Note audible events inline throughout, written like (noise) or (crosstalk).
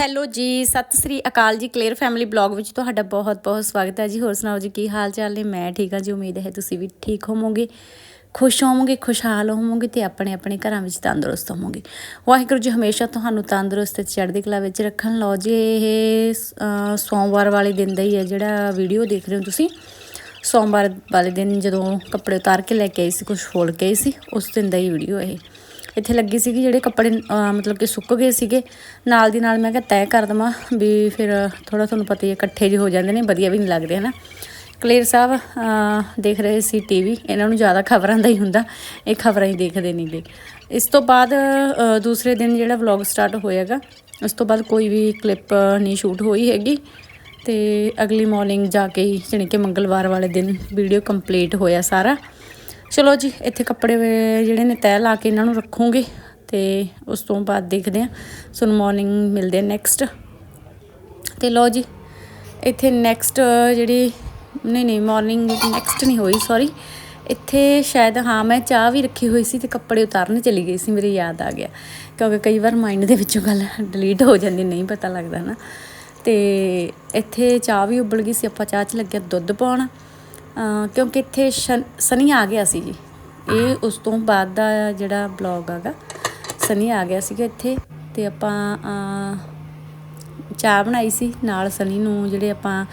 Hello ਜੀ, ਸਤਿ ਸ੍ਰੀ ਅਕਾਲ ਜੀ clear family blog ਵਿੱਚ ਤੁਹਾਡਾ ਬਹੁਤ-ਬਹੁਤ ਸਵਾਗਤ ਹੈ ਜੀ। ਹੋਰ ਸੁਣਾਓ ਜੀ, ਕੀ ਹਾਲ ਚਾਲ ਨੇ? ਮੈਂ ਠੀਕ ਹਾਂ ਜੀ, ਉਮੀਦ ਹੈ ਤੁਸੀਂ ਵੀ ਠੀਕ ਹੋਵੋਗੇ। ਖੁਸ਼ ਹੋਵੋਗੇ, ਖੁਸ਼ਹਾਲ ਹੋਵੋਗੇ ਤੇ ਆਪਣੇ ਆਪਣੇ ਘਰਾਂ ਵਿੱਚ ਤੰਦਰੁਸਤ ਹੋਵੋਗੇ। ਵਾਹਿਗੁਰੂ ਜੀ, ਹਮੇਸ਼ਾ ਤੁਹਾਨੂੰ ਤੰਦਰੁਸਤ ਤੇ ਚੜ੍ਹਦੀ ਕਲਾ ਵਿੱਚ ਰੱਖਣ। ਲਓ ਜੀ, ਇਹ ਸੋਮਵਾਰ ਵਾਲੇ ਦਿਨ ਦਾ ਹੀ ਹੈ ਜਿਹੜਾ ਵੀਡੀਓ ਦੇਖ ਰਹੇ ਹੋ ਤੁਸੀਂ। ਸੋਮਵਾਰ ਵਾਲੇ ਦਿਨ ਜਦੋਂ ਕੱਪੜੇ ਉਤਾਰ ਕੇ ਲੈ ਕੇ ਆਈ ਸੀ ਕੁਝ ਫੋਲ ਕੇ ਆਈ ਸੀ, ਉਸ ਦਿਨ ਦਾ ਹੀ ਵੀਡੀਓ ਇਹ। ਇੱਥੇ ਲੱਗੀ ਸੀਗੀ ਜਿਹੜੇ ਕੱਪੜੇ ਮਤਲਬ ਕਿ ਸੁੱਕ ਗਏ ਸੀਗੇ। ਨਾਲ ਦੀ ਨਾਲ ਮੈਂ ਕਿਹਾ ਤੈਅ ਕਰ ਦਵਾਂ ਵੀ ਫਿਰ ਥੋੜਾ ਤੁਹਾਨੂੰ ਪਤਾ ਹੀ ਹੈ, ਇਕੱਠੇ ਜਿਹੇ ਹੋ ਜਾਂਦੇ ਨੇ, ਵਧੀਆ ਵੀ ਨਹੀਂ ਲੱਗਦੇ, ਹਨਾ। ਕਲੇਰ ਸਾਹਿਬ ਦੇਖ ਰਹੇ ਸੀ ਟੀਵੀ ਇਹਨਾਂ ਨੂੰ ਜ਼ਿਆਦਾ ਖਬਰਾਂ ਦਾ ਹੀ ਹੁੰਦਾ, ਇਹ ਖਬਰਾਂ ਹੀ ਦੇਖਦੇ ਨਹੀਂਗੇ ਇਸ ਤੋਂ ਬਾਅਦ ਦੂਸਰੇ ਦਿਨ ਜਿਹੜਾ ਵਲੌਗ ਸਟਾਰਟ ਹੋਏਗਾ ਉਸ ਤੋਂ ਬਾਅਦ ਕੋਈ ਵੀ ਕਲਿੱਪ ਨਹੀਂ ਸ਼ੂਟ ਹੋਈ ਹੈਗੀ, ਤੇ ਅਗਲੀ ਮਾਰਨਿੰਗ ਜਾ ਕੇ ਹੀ, ਜਾਣੀ ਕਿ ਮੰਗਲਵਾਰ ਵਾਲੇ ਦਿਨ ਵੀਡੀਓ ਕੰਪਲੀਟ ਹੋਇਆ ਸਾਰਾ। ਚਲੋ ਜੀ, ਇੱਥੇ ਕੱਪੜੇ ਜਿਹੜੇ ਨੇ ਤੈਅ ਲਾ ਕੇ ਇਹਨਾਂ ਨੂੰ ਰੱਖੂਗੇ ਤੇ ਉਸ ਤੋਂ ਬਾਅਦ ਦੇਖਦੇ ਆ ਸੋਨ ਮਾਰਨਿੰਗ ਮਿਲਦੇ ਆ ਨੈਕਸਟ ਤੇ ਲੋ ਜੀ, ਇੱਥੇ ਨੈਕਸਟ ਜਿਹੜੀ, ਨਹੀਂ ਨਹੀਂ ਮਾਰਨਿੰਗ ਨੈਕਸਟ ਨਹੀਂ ਹੋਈ ਸੌਰੀ ਇੱਥੇ ਸ਼ਾਇਦ, ਹਾਂ, ਮੈਂ ਚਾਹ ਵੀ ਰੱਖੀ ਹੋਈ ਸੀ ਤੇ ਕੱਪੜੇ ਉਤਾਰਨ ਚਲੀ ਗਈ ਸੀ, ਮੇਰੇ ਯਾਦ ਆ ਗਿਆ। ਕਿਉਂਕਿ ਕਈ ਵਾਰ ਮਾਈਂਡ ਦੇ ਵਿੱਚੋਂ ਗੱਲ ਡਿਲੀਟ ਹੋ ਜਾਂਦੀ, ਨਹੀਂ ਪਤਾ ਲੱਗਦਾ ਨਾ। ਤੇ ਇੱਥੇ ਚਾਹ ਵੀ ਉਬਲ ਗਈ ਸੀ, ਆਪਾਂ ਚਾਹ 'ਚ ਲੱਗਿਆ ਦੁੱਧ ਪਾਉਣ। ਕਿਉਂਕਿ ਇੱਥੇ ਸ਼ਨ- ਸਨੀ ਆ ਗਿਆ ਸੀ ਜੀ। ਇਹ ਉਸ ਤੋਂ ਬਾਅਦ ਦਾ ਜਿਹੜਾ ਬਲੌਗ ਆਗਾ ਸਨੀ ਆ ਗਿਆ ਸੀਗਾ ਇੱਥੇ ਤੇ ਆਪਾਂ ਚਾਹ ਬਣਾਈ ਸੀ। ਨਾਲ ਸਨੀ ਨੂੰ ਜਿਹੜੇ ਆਪਾਂ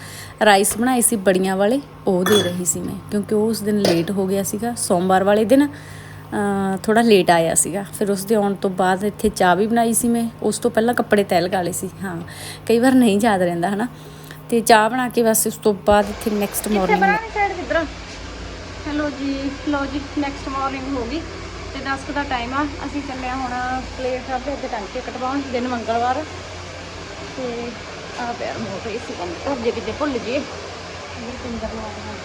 ਰਾਈਸ ਬਣਾਏ ਸੀ ਬੜੀਆਂ ਵਾਲੇ, ਉਹ ਦੇ ਰਹੀ ਸੀ ਮੈਂ। ਕਿਉਂਕਿ ਉਹ ਉਸ ਦਿਨ ਲੇਟ ਹੋ ਗਿਆ ਸੀਗਾ, ਸੋਮਵਾਰ ਵਾਲੇ ਦਿਨ ਥੋੜਾ ਲੇਟ ਆਇਆ ਸੀਗਾ। ਫਿਰ ਉਸ ਦੇ ਆਉਣ ਤੋਂ ਬਾਅਦ ਇੱਥੇ ਚਾਹ ਵੀ ਬਣਾਈ ਸੀ ਮੈਂ। ਉਸ ਤੋਂ ਪਹਿਲਾਂ ਕੱਪੜੇ ਤੈਅ ਲਗਾ ਲਏ ਸੀ। ਹਾਂ, ਕਈ ਵਾਰ ਨਹੀਂ ਯਾਦ ਰਹਿੰਦਾ, ਹਨਾ। ਤੇ ਚਾਹ ਬਣਾ ਕੇ ਬਸ ਉਸ ਤੋਂ ਬਾਅਦ ਇੱਥੇ ਨੈਕਸਟ ਮਾਰਨਿੰਗ ਸਾਈਡ ਹੈਲੋ ਜੀ ਲੋ ਜੀ ਨੈਕਸਟ ਮਾਰਨਿੰਗ ਹੋ ਗਈ ਤੇ 10 ਦਾ ਟਾਈਮ ਆ। ਅਸੀਂ ਚੱਲੇ ਹਾਂ ਹੁਣ ਪਲੇਟ ਸਾਹਿਬ ਦੇ ਅੱਗੇ ਟੰਕੇ ਕਟਵਾਉਣ, ਦਿਨ ਮੰਗਲਵਾਰ। ਤੇ ਆ ਪੈਰ ਮੋੜ ਰਹੀ ਸੀ ਬੰਦ ਕਰ ਜੇ ਕਿਤੇ ਭੁੱਲ ਜੇ ਇਹ ਸੁੰਦਰ ਲਵਾ ਕੇ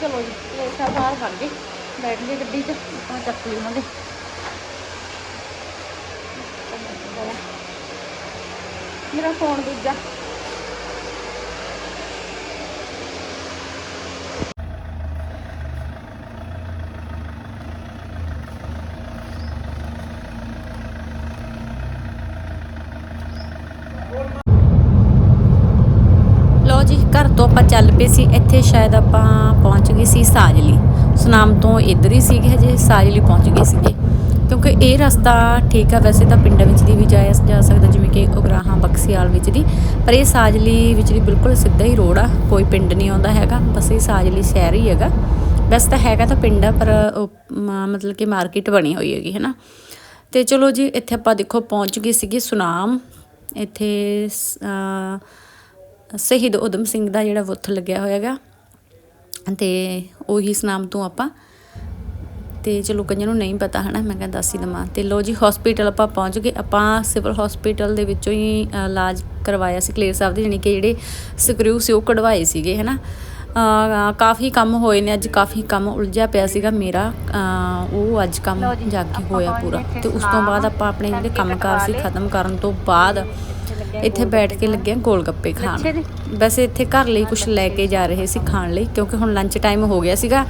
ਚਲੋ ਜੀ, ਪਲੇਟ ਸਾਹਿਬ ਬਾਹਰ ਖੜ ਗਏ। ਬੈਠ ਗਏ ਗੱਡੀ 'ਚ, ਆਪਾਂ ਚੱਕ ਲਈ ਉਹਨਾਂ ਦੇ। ਮੇਰਾ ਫੋਨ ਦੂਜਾ ਲੋ ਜੀ ਘਰ ਤੋਂ ਆਪਾਂ ਸੀ, ਇੱਥੇ ਸ਼ਾਇਦ ਆਪਾਂ ਪਹੁੰਚ ਗਏ ਸੀ ਸਾਜਲੀ। ਸੁਨਾਮ ਤੋਂ ਇੱਧਰ ਹੀ ਸੀਗੇ, ਹਜੇ ਸਾਜਲੀ ਪਹੁੰਚ ਗਏ ਸੀਗੇ। ਕਿਉਂਕਿ ਇਹ ਰਸਤਾ ਠੀਕ ਆ, ਵੈਸੇ ਤਾਂ ਪਿੰਡਾਂ ਵਿੱਚ ਦੀ ਵੀ ਜਾਇਆ ਜਾ ਸਕਦਾ, ਜਿਵੇਂ ਕਿ ਉਗਰਾਹਾਂ, ਬਕਸੀਆਲ ਵਿੱਚ ਦੀ। ਪਰ ਇਹ ਸਾਜਲੀ ਵਿੱਚ ਦੀ ਬਿਲਕੁਲ ਸਿੱਧਾ ਹੀ ਰੋਡ ਆ, ਕੋਈ ਪਿੰਡ ਨਹੀਂ ਆਉਂਦਾ ਹੈਗਾ, ਬਸ ਇਹ ਸਾਜਲੀ ਸ਼ਹਿਰ ਹੀ ਹੈਗਾ। ਵੈਸੇ ਤਾਂ ਹੈਗਾ ਤਾਂ ਪਿੰਡ ਆ, ਪਰ ਮਤਲਬ ਕਿ ਮਾਰਕੀਟ ਬਣੀ ਹੋਈ ਹੈਗੀ ਹੈ ਨਾ ਤੇ ਚਲੋ ਜੀ, ਇੱਥੇ ਆਪਾਂ ਦੇਖੋ ਪਹੁੰਚ ਗਏ ਸੀਗੇ ਸੁਨਾਮ। ਇੱਥੇ ਸ਼ਹੀਦ ਉਦਮ ਸਿੰਘ ਦਾ ਜਿਹੜਾ ਬੁੱਤ ਲੱਗਿਆ ਹੋਇਆ ਹੈਗਾ ਤੇ ਉਹੀ ਸਨਾਮ ਤੋਂ ਆਪਾਂ ਤੇ ਚਲੋ ਕਈਆਂ ਨੂੰ ਨਹੀਂ ਪਤਾ ਹਨਾ ਮੈਂ ਕਹਿੰਦਾ ਦੱਸ ਹੀ ਦਵਾਂ। ਤੇ ਲੋ ਜੀ ਹਸਪੀਟਲ ਆਪਾਂ ਪਹੁੰਚ ਗਏ। ਆਪਾਂ ਸਿਵਲ ਹਸਪੀਟਲ ਦੇ ਵਿੱਚੋਂ ਹੀ ਇਲਾਜ ਕਰਵਾਇਆ ਸੀ ਕਲੇਰ ਸਾਹਿਬ ਦੇ ਜਾਣੀ ਕਿ ਜਿਹੜੇ ਸਕਰੂ ਸੀ ਉਹ ਕਢਵਾਏ ਸੀਗੇ ਹਨਾ। ਕਾਫੀ ਕੰਮ ਹੋਏ ਨੇ ਅੱਜ ਕਾਫੀ ਕੰਮ ਉਲਝਿਆ ਪਿਆ ਸੀਗਾ ਮੇਰਾ। ਉਹ ਅੱਜ ਕੰਮ ਜੀ, ਕੇ ਹੋਇਆ ਪੂਰਾ। ਤੇ ਉਸ ਤੋਂ ਬਾਅਦ ਆਪਾਂ ਆਪਣੇ ਜਿਹੜੇ ਕੰਮਕਾਰ ਸੀ ਖਤਮ ਕਰਨ ਤੋਂ ਬਾਅਦ ਇੱਥੇ ਬੈਠ ਕੇ ਲੱਗੇ ਗੋਲ ਗੱਪੇ ਖਾਣ? ਵੈਸੇ ਇੱਥੇ ਘਰ ਲਈ ਕੁਝ ਲੈ ਕੇ ਜਾ ਰਹੇ ਸੀ ਖਾਣ ਲਈ ਕਿਉਂਕਿ ਹੁਣ ਲੰਚ ਟਾਈਮ ਹੋ ਗਿਆ ਸੀਗਾ।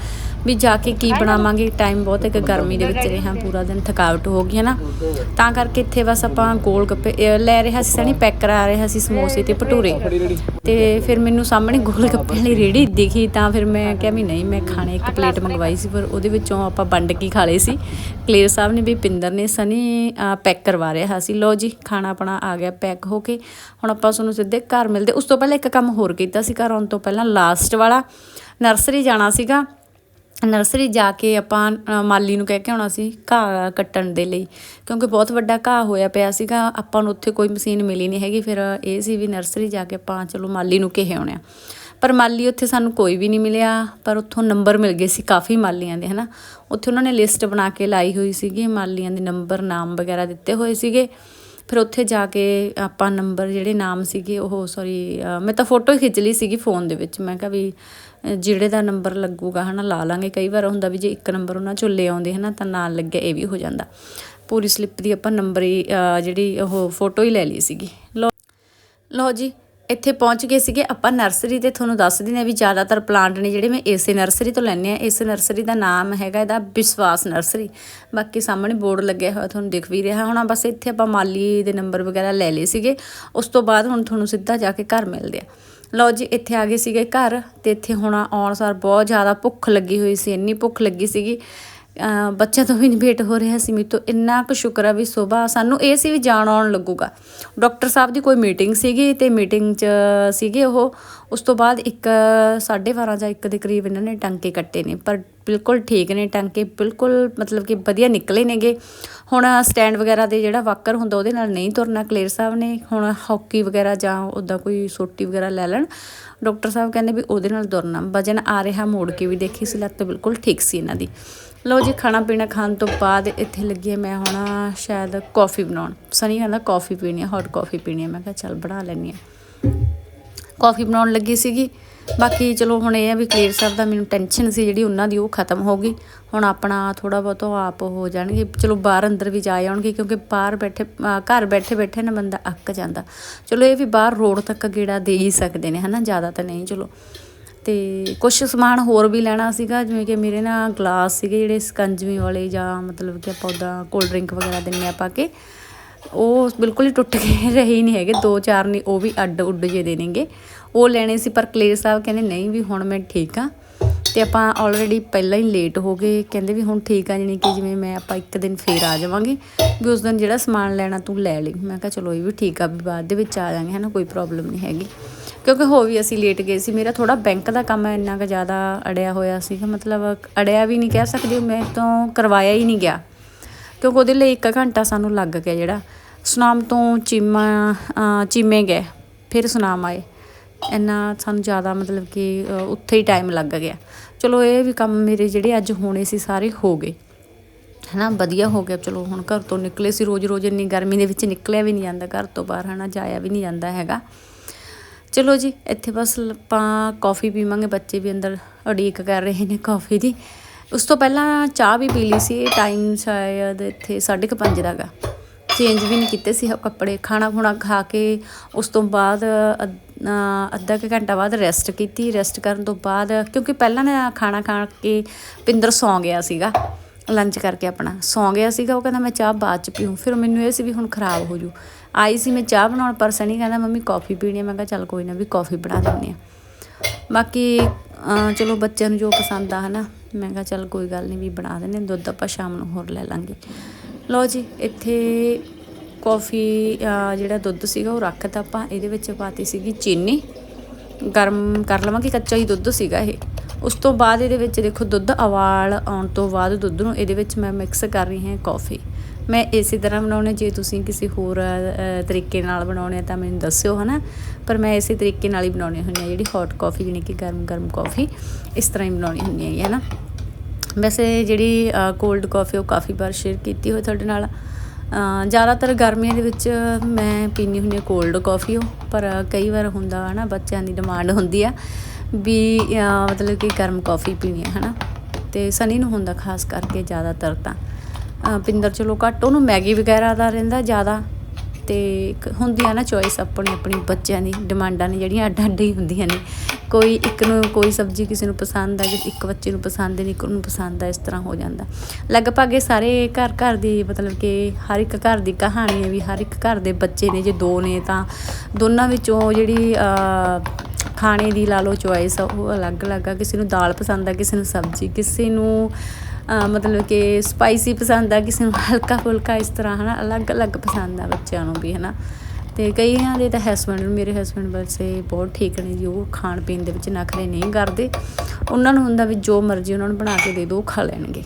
ਵੀ ਜਾ ਕੇ ਕੀ ਬਣਾਵਾਂਗੇ? ਟਾਈਮ ਬਹੁਤ ਇੱਕ ਗਰਮੀ ਦੇ ਵਿੱਚ ਰਿਹਾ, ਪੂਰਾ ਦਿਨ ਥਕਾਵਟ ਹੋ ਗਈ ਹੈ ਨਾ। ਤਾਂ ਕਰਕੇ ਇੱਥੇ ਬਸ ਆਪਾਂ ਗੋਲ ਗੱਪੇ ਲੈ ਰਿਹਾ ਸੀ ਸਣੀ ਪੈਕ ਕਰਾ ਰਿਹਾ ਸੀ ਸਮੋਸੇ ਤੇ ਭਟੂਰੇ। ਤੇ ਫਿਰ ਮੈਨੂੰ ਸਾਹਮਣੇ ਗੋਲ ਗੱਪੇ ਵਾਲੀ ਰੇੜੀ ਦਿਖੀ ਤਾਂ ਫਿਰ ਮੈਂ ਕਿਹਾ ਵੀ ਨਹੀਂ, ਮੈਂ ਖਾਣੇ ਇੱਕ ਪਲੇਟ ਮੰਗਵਾਈ ਸੀ, ਪਰ ਉਹਦੇ ਵਿੱਚੋਂ ਆਪਾਂ ਵੰਡ ਕੇ ਖਾ ਲਏ ਸੀ। ਕਲੀਅਰ ਸਾਹਿਬ ਨੇ ਵੀ ਪਿੰਦਰ ਨੇ ਸਨੀ ਪੈਕ ਕਰਵਾ ਰਿਹਾ ਸੀ। ਲੋ ਜੀ, ਖਾਣਾ ਆਪਣਾ ਆ ਗਿਆ ਪੈਕ ਹੋ ਕੇ। ਹੁਣ ਆਪਾਂ ਤੁਹਾਨੂੰ ਸਿੱਧੇ ਘਰ ਮਿਲਦੇ। ਉਸ ਤੋਂ ਪਹਿਲਾਂ ਇੱਕ ਕੰਮ ਹੋਰ ਕੀਤਾ ਸੀ ਘਰ ਆਉਣ ਤੋਂ ਪਹਿਲਾਂ, ਲਾਸਟ ਵਾਲਾ ਨਰਸਰੀ ਜਾਣਾ ਸੀਗਾ। ਨਰਸਰੀ ਜਾ ਕੇ ਆਪਾਂ ਮਾਲੀ ਨੂੰ ਕਹਿ ਕੇ ਆਉਣਾ ਸੀ ਘਾਹ ਕੱਟਣ ਦੇ ਲਈ, ਕਿਉਂਕਿ ਬਹੁਤ ਵੱਡਾ ਘਾਹ ਹੋਇਆ ਪਿਆ ਸੀਗਾ, ਆਪਾਂ ਨੂੰ ਉੱਥੇ ਕੋਈ ਮਸ਼ੀਨ ਮਿਲੀ ਨਹੀਂ ਹੈਗੀ, ਫਿਰ ਇਹ ਸੀ ਵੀ ਨਰਸਰੀ ਜਾ ਕੇ ਆਪਾਂ ਚਲੋ ਮਾਲੀ ਨੂੰ ਕਿਹੇ ਆਉਣੇ ਆ। ਪਰ ਮਾਲੀ ਉੱਥੇ ਸਾਨੂੰ ਕੋਈ ਵੀ ਨਹੀਂ ਮਿਲਿਆ, ਪਰ ਉੱਥੋਂ ਨੰਬਰ ਮਿਲ ਗਏ ਸੀ ਕਾਫੀ ਮਾਲੀਆਂ ਦੇ, ਹਨਾ? ਉੱਥੇ ਉਹਨਾਂ ਨੇ ਲਿਸਟ ਬਣਾ ਕੇ ਲਾਈ ਹੋਈ ਸੀਗੀ, ਮਾਲੀਆਂ ਦੇ ਨੰਬਰ, ਨਾਮ ਵਗੈਰਾ ਦਿੱਤੇ ਹੋਏ ਸੀਗੇ। ਫਿਰ ਉੱਥੇ ਜਾ ਕੇ ਆਪਾਂ ਨੰਬਰ ਜਿਹੜੇ ਨਾਮ ਸੀਗੇ, ਉਹ ਸੌਰੀ ਮੈਂ ਤਾਂ ਫੋਟੋ ਹੀ ਖਿੱਚ ਲਈ ਸੀਗੀ ਫੋਨ ਦੇ ਵਿੱਚ, ਮੈਂ ਕਿਹਾ ਵੀ ਜਿਹੜੇ ਦਾ ਨੰਬਰ ਲੱਗੂਗਾ ਹਨਾ, ਲਾ ਲਾਂਗੇ। ਕਈ ਵਾਰ ਹੁੰਦਾ ਵੀ ਜੇ ਇੱਕ ਨੰਬਰ ਉਹਨਾਂ ਚੋਂ ਲੈ ਆਉਂਦੇ ਹਨਾ, ਤਾਂ ਨਾਲ ਲੱਗਿਆ ਇਹ ਵੀ ਹੋ ਜਾਂਦਾ। ਪੂਰੀ ਸਲਿੱਪ ਦੀ ਆਪਾਂ ਨੰਬਰ ਹੀ ਜਿਹੜੀ ਉਹ ਫੋਟੋ ਹੀ ਲੈ ਲਈ ਸੀਗੀ। ਲੋ ਲਓ ਜੀ, ਇੱਥੇ ਪਹੁੰਚ ਗਏ ਸੀਗੇ। ਆਪਾਂ ਨਰਸਰੀ ਤੇ ਤੁਹਾਨੂੰ ਦੱਸ ਦਿੰਦੇ ਹਾਂ ਵੀ ਜ਼ਿਆਦਾਤਰ ਪਲਾਂਟ ਨੇ ਜਿਹੜੇ ਮੈਂ ਇਸੇ ਨਰਸਰੀ ਤੋਂ ਲੈਣੇ ਆ ਇਸ ਨਰਸਰੀ ਦਾ ਨਾਮ ਹੈਗਾ ਇਹਦਾ ਵਿਸ਼ਵਾਸ ਨਰਸਰੀ ਬਾਕੀ ਸਾਹਮਣੇ ਬੋਰਡ ਲੱਗਿਆ ਹੋਇਆ ਤੁਹਾਨੂੰ ਦਿਖ ਵੀ ਰਿਹਾ। ਹੋਣਾ ਬਸ ਇੱਥੇ ਆਪਾਂ ਮਾਲੀ ਦੇ ਨੰਬਰ ਵਗੈਰਾ ਲੈ ਲਏ ਸੀਗੇ। ਉਸ ਤੋਂ ਬਾਅਦ ਹੁਣ ਤੁਹਾਨੂੰ ਸਿੱਧਾ ਜਾ ਕੇ ਘਰ ਮਿਲਦੇ ਆ ਲਓ ਜੀ, ਇੱਥੇ ਆ ਗਏ ਸੀਗੇ ਘਰ ਤੇ ਇੱਥੇ ਹੁਣ ਆਉਣ ਸਾਰ ਬਹੁਤ ਜ਼ਿਆਦਾ ਭੁੱਖ ਲੱਗੀ ਹੋਈ ਸੀ, ਇੰਨੀ ਭੁੱਖ ਲੱਗੀ ਸੀਗੀ। ਬੱਚਿਆਂ ਤੋਂ ਵੀ ਨਿਬੇਟ ਹੋ ਰਿਹਾ ਸੀ ਮੇਰੇ ਤੋਂ ਇੰਨਾ ਕੁ ਸ਼ੁਕਰ ਆ ਵੀ ਸਵੇਰ ਸਾਨੂੰ ਇਹ ਸੀ ਵੀ ਜਾਣ ਆਉਣ ਲੱਗੂਗਾ। ਡਾਕਟਰ ਸਾਹਿਬ ਦੀ ਕੋਈ ਮੀਟਿੰਗ ਸੀਗੀ ਤੇ ਮੀਟਿੰਗ 'ਚ ਸੀਗੇ ਉਹ, ਉਸ ਤੋਂ ਬਾਅਦ ਇੱਕ 12:30 ਜਾਂ 1 ਦੇ ਕਰੀਬ ਇਹਨਾਂ ਨੇ ਟਾਂਕੇ ਕੱਟੇ ਨੇ, ਪਰ ਬਿਲਕੁਲ ਠੀਕ ਨੇ, ਟਾਂਕੇ ਬਿਲਕੁਲ ਮਤਲਬ ਕਿ ਵਧੀਆ ਨਿਕਲੇ ਨੇਗੇ। ਹੁਣ ਸਟੈਂਡ ਵਗੈਰਾ ਦੇ ਜਿਹੜਾ ਵਾਕਰ ਹੁੰਦਾ, ਉਹਦੇ ਨਾਲ ਨਹੀਂ ਤੁਰਨਾ ਕਲੇਰ ਸਾਹਿਬ ਨੇ, ਹੁਣ ਹਾਕੀ ਵਗੈਰਾ ਜਾਂ ਉੱਦਾਂ ਕੋਈ ਸੋਟੀ ਵਗੈਰਾ ਲੈ ਲੈਣ। ਡਾਕਟਰ ਸਾਹਿਬ ਕਹਿੰਦੇ ਵੀ ਉਹਦੇ ਨਾਲ ਤੁਰਨਾ, ਵਜਨ ਆ ਰਿਹਾ, ਮੋੜ ਕੇ ਵੀ ਦੇਖੀ ਸੀ, ਲੱਤ ਬਿਲਕੁਲ ਠੀਕ ਸੀ ਇਹਨਾਂ ਦੀ। ਲਓ ਜੀ ਖਾਣਾ ਪੀਣਾ ਖਾਣ ਤੋਂ ਬਾਅਦ ਇੱਥੇ ਲੱਗੀ ਹਾਂ ਮੈਂ ਹੁਣ ਸ਼ਾਇਦ ਕੌਫੀ ਬਣਾਉਣ। ਸਨੀ ਕਹਿੰਦਾ ਕੌਫੀ ਪੀਣੀ ਹੈ ਹੌਟ ਕੌਫੀ ਪੀਣੀ ਹੈ ਮੈਂ ਕਿਹਾ ਚੱਲ ਬਣਾ ਲੈਂਦੀ ਹਾਂ। ਕੌਫੀ ਬਣਾਉਣ ਲੱਗੀ ਸੀਗੀ। ਬਾਕੀ ਚਲੋ ਹੁਣ ਇਹ ਆ ਵੀ ਕਲੀਅਰ ਸਾਹਿਬ ਦਾ ਮੈਨੂੰ ਟੈਨਸ਼ਨ ਸੀ ਜਿਹੜੀ ਉਹਨਾਂ ਦੀ, ਉਹ ਖਤਮ ਹੋ ਗਈ। ਹੁਣ ਆਪਣਾ ਥੋੜਾ ਬਹੁਤ ਆਪ ਹੋ ਜਾਣਗੇ। ਚਲੋ ਬਾਹਰ ਅੰਦਰ ਵੀ ਜਾ ਆਉਣਗੇ ਕਿਉਂਕਿ ਬਾਹਰ ਬੈਠੇ ਘਰ ਬੈਠੇ ਬੈਠੇ ਨਾ ਬੰਦਾ ਅੱਕ ਜਾਂਦਾ। ਚਲੋ ਇਹ ਵੀ ਬਾਹਰ ਰੋਡ ਤੱਕ ਗੇੜਾ ਦੇ ਹੀ ਸਕਦੇ ਨੇ, ਹਨਾ? ਜ਼ਿਆਦਾ ਤਾਂ ਨਹੀਂ, ਚਲੋ। ਤੇ ਕੁਝ ਸਮਾਨ ਹੋਰ ਵੀ ਲੈਣਾ ਸੀਗਾ, ਜਿਵੇਂ ਕਿ ਮੇਰੇ ਨਾ ਗਲਾਸ ਸੀਗੇ ਜਿਹੜੇ ਸਕੰਜਵੀ ਵਾਲੇ ਜਾਂ ਮਤਲਬ ਕਿ ਆਪਾਂ ਉੱਦਾਂ ਕੋਲਡ ਡਰਿੰਕ ਵਗੈਰਾ ਦਿੰਨੇ ਆ ਪਾ ਕੇ। ਉਹ ਬਿਲਕੁਲ ਹੀ ਟੁੱਟ ਕੇ (laughs) ਰਹੇ ਨਹੀਂ ਹੈਗੇ, ਦੋ ਚਾਰ ਨੇ ਉਹ ਵੀ ਅੱਡ ਉੱਡ ਜੇ ਦੇ ਦੇਣਗੇ। ਉਹ ਲੈਣੇ ਸੀ ਪਰ ਕਲੇਰ ਸਾਹਿਬ ਕਹਿੰਦੇ ਨਹੀਂ ਵੀ ਹੁਣ ਮੈਂ ਠੀਕ ਆ ਤੇ ਆਪਾਂ ਆਲਰੇਡੀ ਪਹਿਲਾਂ ਹੀ ਲੇਟ ਹੋ ਗਏ, ਕਹਿੰਦੇ ਵੀ ਹੁਣ ਠੀਕ ਆ, ਜਾਣੀ ਕਿ ਜਿਵੇਂ ਮੈਂ ਆਪਾਂ ਇੱਕ ਦਿਨ ਫੇਰ ਆ ਜਾਵਾਂਗੇ ਵੀ ਉਸ ਦਿਨ ਜਿਹੜਾ ਸਮਾਨ ਲੈਣਾ ਤੂੰ ਲੈ ਲਈ ਮੈਂ ਕਿਹਾ ਚਲੋ ਇਹ ਵੀ ਠੀਕ ਆ, ਵੀ ਬਾਅਦ ਦੇ ਵਿੱਚ ਆ ਜਾਾਂਗੇ, ਹਨਾ, ਕੋਈ ਪ੍ਰੋਬਲਮ ਨਹੀਂ ਹੈਗੀ। ਕਿਉਂਕਿ ਹੋ ਵੀ ਅਸੀਂ ਲੇਟ ਗਏ ਸੀ। ਮੇਰਾ ਥੋੜਾ ਬੈਂਕ ਦਾ ਕੰਮ ਇੰਨਾ ਕੁ ਜ਼ਿਆਦਾ ਅੜਿਆ ਹੋਇਆ ਸੀਗਾ ਮਤਲਬ ਅੜਿਆ ਵੀ ਨਹੀਂ ਕਹਿ ਸਕਦੀ, ਮੈਂ ਤੋਂ ਕਰਵਾਇਆ ਹੀ ਨਹੀਂ ਗਿਆ। ਕਿਉਂਕਿ ਉਹਦੇ ਲਈ 1 ਘੰਟਾ ਸਾਨੂੰ ਲੱਗ ਗਿਆ ਜਿਹੜਾ। ਸੁਨਾਮ ਤੋਂ ਚੀਮਾ ਚੀਮੇ ਗਏ, ਫਿਰ ਸੁਨਾਮ ਆਏ। ਇੰਨਾ ਸਾਨੂੰ ਜ਼ਿਆਦਾ ਮਤਲਬ ਕਿ ਉੱਥੇ ਹੀ ਟਾਈਮ ਲੱਗ ਗਿਆ। ਚਲੋ ਇਹ ਵੀ ਕੰਮ ਮੇਰੇ ਜਿਹੜੇ ਅੱਜ ਹੋਣੇ ਸੀ, ਸਾਰੇ ਹੋ ਗਏ। ਹਨਾ, ਵਧੀਆ ਹੋ ਗਿਆ। ਚਲੋ ਹੁਣ ਘਰ ਤੋਂ ਨਿਕਲੇ ਸੀ ਰੋਜ਼ ਰੋਜ਼ ਇੰਨੀ ਗਰਮੀ ਦੇ ਵਿੱਚ ਨਿਕਲਿਆ ਵੀ ਨਹੀਂ ਜਾਂਦਾ। ਘਰ ਤੋਂ ਬਾਹਰ ਹਨਾ, ਜਾਇਆ ਵੀ ਨਹੀਂ ਜਾਂਦਾ ਹੈਗਾ। ਚਲੋ ਜੀ, ਇੱਥੇ ਬਸ ਆਪਾਂ ਕਾਫੀ ਪੀਵਾਂਗੇ, ਬੱਚੇ ਵੀ ਅੰਦਰ ਉਡੀਕ ਕਰ ਰਹੇ ਨੇ ਕਾਫੀ ਦੀ। ਉਸ ਤੋਂ ਪਹਿਲਾਂ ਚਾਹ ਵੀ ਪੀ ਲਈ ਸੀ ਟਾਈਮ ਸ਼ਾਇਦ ਇੱਥੇ 5:30 ਦਾ ਗਾ। ਚੇਂਜ ਵੀ ਨਹੀਂ ਕੀਤੇ ਸੀ ਕੱਪੜੇ, ਖਾਣਾ ਖੁਣਾ ਖਾ ਕੇ ਉਸ ਤੋਂ ਬਾਅਦ ਅੱਧ- ਅੱਧਾ ਕੁ ਘੰਟਾ ਬਾਅਦ ਰੈਸਟ ਕੀਤੀ। ਰੈਸਟ ਕਰਨ ਤੋਂ ਬਾਅਦ ਕਿਉਂਕਿ ਪਹਿਲਾਂ ਨਾ ਖਾਣਾ ਖਾ ਕੇ ਪਿੰਦਰ ਸੌਂ ਗਿਆ ਸੀਗਾ ਲੰਚ ਕਰਕੇ ਆਪਣਾ। ਸੌਂ ਗਿਆ ਸੀਗਾ, ਉਹ ਕਹਿੰਦਾ ਮੈਂ ਚਾਹ ਬਾਅਦ ਚ ਪੀਉਂ ਫਿਰ ਮੈਨੂੰ ਇਹ ਸੀ ਵੀ ਹੁਣ ਖਰਾਬ ਹੋ ਜੂ। ਆਈ ਸੀ ਮੈਂ ਚਾਹ ਬਣਾਉਣ, ਪਰ ਸਨੀ ਕਹਿੰਦਾ, ਮੰਮੀ ਕਾਫੀ ਪੀਣੀ ਹੈ। ਮੈਂ ਕਿਹਾ, ਚੱਲ ਕੋਈ ਨਾ, ਵੀ ਕਾਫੀ ਬਣਾ ਦਿੰਦੇ ਆ ਬਾਕੀ ਚਲੋ ਬੱਚਿਆਂ ਨੂੰ ਜੋ ਪਸੰਦ ਆ, ਹਨਾ, ਮੈਂ ਕਿਹਾ, ਚੱਲ ਕੋਈ ਗੱਲ ਨਹੀਂ, ਵੀ ਬਣਾ ਦਿੰਦੇ ਦੁੱਧ ਆਪਾਂ ਸ਼ਾਮ ਨੂੰ ਹੋਰ ਲੈ ਲਾਂਗੇ। ਲਓ ਜੀ, ਇੱਥੇ ਕਾਫੀ ਜਿਹੜਾ ਦੁੱਧ ਸੀਗਾ, ਉਹ ਰੱਖਤਾ ਆਪਾਂ। ਇਹਦੇ ਵਿੱਚ ਪਾਤੀ ਸੀਗੀ ਚੀਨੀ। ਗਰਮ ਕਰ ਲਵਾਂਗੇ, ਕੱਚਾ ਹੀ ਦੁੱਧ ਸੀਗਾ ਇਹ। ਉਸ ਤੋਂ ਬਾਅਦ ਇਹਦੇ ਵਿੱਚ ਦੇਖੋ, ਦੁੱਧ ਉਬਾਲ ਆਉਣ ਤੋਂ ਬਾਅਦ ਦੁੱਧ ਨੂੰ ਇਹਦੇ ਵਿੱਚ ਮੈਂ ਮਿਕਸ ਕਰ ਰਹੀ ਹਾਂ ਕਾਫੀ। ਮੈਂ ਇਸੇ ਤਰ੍ਹਾਂ ਬਣਾਉਣੇ, ਜੇ ਤੁਸੀਂ ਕਿਸੇ ਹੋਰ ਤਰੀਕੇ ਨਾਲ ਬਣਾਉਣੇ ਆ ਤਾਂ ਮੈਨੂੰ ਦੱਸਿਓ, ਹਨਾ? ਪਰ ਮੈਂ ਇਸੇ ਤਰੀਕੇ ਨਾਲ ਹੀ ਬਣਾਉਣੀ ਹੁੰਦੀ ਆ ਜਿਹੜੀ ਹੌਟ ਕਾਫੀ ਜਾਣੀ ਕਿ ਗਰਮ ਗਰਮ ਕਾਫੀ ਇਸ ਤਰ੍ਹਾਂ ਹੀ ਬਣਾਉਣੀ ਹੁੰਦੀ ਹੈ ਹਨਾ? ਵੈਸੇ ਜਿਹੜੀ ਕੋਲਡ ਕਾਫੀ ਉਹ ਕਾਫੀ ਵਾਰ ਸ਼ੇਅਰ ਕੀਤੀ ਹੋਈ ਤੁਹਾਡੇ ਨਾਲ। ਜ਼ਿਆਦਾਤਰ ਗਰਮੀਆਂ ਦੇ ਵਿੱਚ ਮੈਂ ਪੀਂਦੀ ਹੁੰਦੀ ਹਾਂ ਕੋਲਡ ਕਾਫੀ ਉਹ ਪਰ ਕਈ ਵਾਰ ਹੁੰਦਾ, ਹਨਾ, ਬੱਚਿਆਂ ਦੀ ਡਿਮਾਂਡ ਹੁੰਦੀ ਆ ਵੀ ਮਤਲਬ ਕਿ ਗਰਮ ਕਾਫੀ ਪੀਣੀ ਹੈ ਹਨਾ? ਤੇ ਸਨੀ ਨੂੰ ਹੁੰਦਾ, ਖਾਸ ਕਰਕੇ ਜ਼ਿਆਦਾਤਰ ਤਾਂ। ਪਿੰਦਰ ਚਲੋ ਘੱਟ, ਉਹਨੂੰ ਮੈਗੀ ਵਗੈਰਾ ਦਾ ਰਹਿੰਦਾ ਜ਼ਿਆਦਾ। ਤੇ ਹੁੰਦੀ ਆ ਨਾ ਚੋਇਸ ਆਪਣੀ ਆਪਣੀ, ਬੱਚਿਆਂ ਦੀ ਡਿਮਾਂਡਾਂ ਨੇ ਜਿਹੜੀਆਂ ਅੱਡ ਅੱਡ ਹੀ ਹੁੰਦੀਆਂ ਨੇ। ਕੋਈ ਇੱਕ ਨੂੰ ਕੋਈ ਸਬਜ਼ੀ ਕਿਸੇ ਨੂੰ ਪਸੰਦ ਆ, ਇੱਕ ਬੱਚੇ ਨੂੰ ਪਸੰਦ ਨਹੀਂ, ਇੱਕ ਨੂੰ ਪਸੰਦ ਆ, ਇਸ ਤਰ੍ਹਾਂ ਹੋ ਜਾਂਦਾ। ਲਗਭਗ ਇਹ ਸਾਰੇ ਘਰ ਘਰ ਦੀ ਮਤਲਬ ਕਿ ਹਰ ਇੱਕ ਘਰ ਦੀ ਕਹਾਣੀ ਹੈ ਵੀ ਹਰ ਇੱਕ ਘਰ ਦੇ ਬੱਚੇ ਨੇ, ਜੇ ਦੋ ਨੇ ਤਾਂ ਦੋਨਾਂ ਵਿੱਚੋਂ ਜਿਹੜੀ ਖਾਣੇ ਦੀ ਲਾ ਲਓ ਚੋਇਸ ਆ, ਉਹ ਅਲੱਗ-ਅਲੱਗ ਆ। ਕਿਸੇ ਨੂੰ ਦਾਲ ਪਸੰਦ ਆ, ਕਿਸੇ ਨੂੰ ਸਬਜ਼ੀ, ਕਿਸੇ ਨੂੰ ਮਤਲਬ ਕਿ ਸਪਾਈਸੀ ਪਸੰਦ ਆ, ਕਿਸੇ ਨੂੰ ਹਲਕਾ ਫੁਲਕਾ ਇਸ ਤਰ੍ਹਾਂ, ਹਨਾ ਅਲੱਗ-ਅਲੱਗ ਪਸੰਦ ਆ ਬੱਚਿਆਂ ਨੂੰ ਵੀ, ਹਨਾ। ਤੇ ਕਈਆਂ ਦੇ ਤਾਂ ਹਸਬੈਂਡ ਮੇਰੇ ਹਸਬੈਂਡ ਵੈਸੇ ਬਹੁਤ ਠੀਕ ਨੇ ਜੀ, ਉਹ ਖਾਣ ਪੀਣ ਦੇ ਵਿੱਚ ਨਖਰੇ ਨਹੀਂ ਕਰਦੇ। ਉਹਨਾਂ ਨੂੰ ਹੁੰਦਾ ਵੀ ਜੋ ਮਰਜ਼ੀ ਉਹਨਾਂ ਨੂੰ ਬਣਾ ਕੇ ਦੇ ਦਿਓ ਉਹ ਖਾ ਲੈਣਗੇ।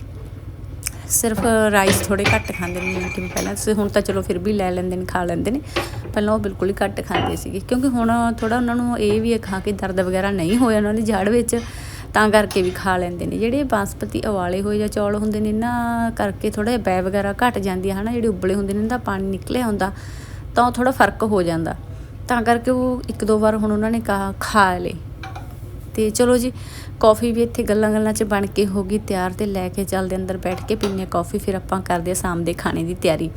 ਸਿਰਫ ਰਾਈਸ ਥੋੜੇ ਘੱਟ ਖਾਂਦੇ ਨੇ, ਜਿਵੇਂ ਕਿ ਪਹਿਲਾਂ ਸੀ ਹੁਣ ਤਾਂ ਚਲੋ ਫਿਰ ਵੀ ਲੈ ਲੈਂਦੇ ਨੇ, ਖਾ ਲੈਂਦੇ ਨੇ, ਪਹਿਲਾਂ ਉਹ ਬਿਲਕੁਲ ਹੀ ਘੱਟ ਖਾਂਦੇ ਸੀਗੇ। ਕਿਉਂਕਿ ਹੁਣ ਥੋੜਾ ਉਹਨਾਂ ਨੂੰ ਇਹ ਵੀ ਹੈ, ਖਾ ਕੇ ਦਰਦ ਵਗੈਰਾ ਨਹੀਂ ਹੋਇਆ ਉਹਨਾਂ ਦੀ ਜੜ ਵਿੱਚ ਤਾਂ ਕਰਕੇ ਵੀ ਖਾ ਲੈਂਦੇ ਨੇ। ਜਿਹੜੇ ਬਾਸਪਤੀ ਉਬਾਲੇ ਹੋਏ ਜਾਂ ਚੌਲ ਹੁੰਦੇ ਨੇ, ਇਹਨਾਂ ਕਰਕੇ ਥੋੜਾ ਜਿਹਾ ਬੈ ਵਗੈਰਾ ਘਟ ਜਾਂਦੀ ਹੈ ਹਨਾ। ਜਿਹੜੇ ਉਬਲੇ ਹੁੰਦੇ ਨੇ ਇਹਦਾ ਪਾਣੀ ਨਿਕਲਿਆ ਹੁੰਦਾ, ਤਾਂ ਉਹ ਥੋੜਾ ਫ਼ਰਕ ਹੋ ਜਾਂਦਾ। ਤਾਂ ਕਰਕੇ ਉਹ ਇੱਕ ਦੋ ਵਾਰ ਹੁਣ ਉਹਨਾਂ ਨੇ ਕਹਾ, ਖਾ ਲਏ। ਤੇ ਚਲੋ ਜੀ, ਕਾਫੀ ਵੀ ਇੱਥੇ ਗੱਲਾਂ ਗੱਲਾਂ 'ਚ ਬਣ ਕੇ ਹੋ ਗਈ। ਤਿਆਰ ਤੇ ਲੈ ਕੇ ਚੱਲਦੇ ਅੰਦਰ ਬੈਠ ਕੇ ਪੀਨੇ ਕਾਫੀ, ਫਿਰ ਆਪਾਂ ਕਰਦੇ ਆ ਸ਼ਾਮ ਦੇ ਖਾਣੇ ਦੀ ਤਿਆਰੀ।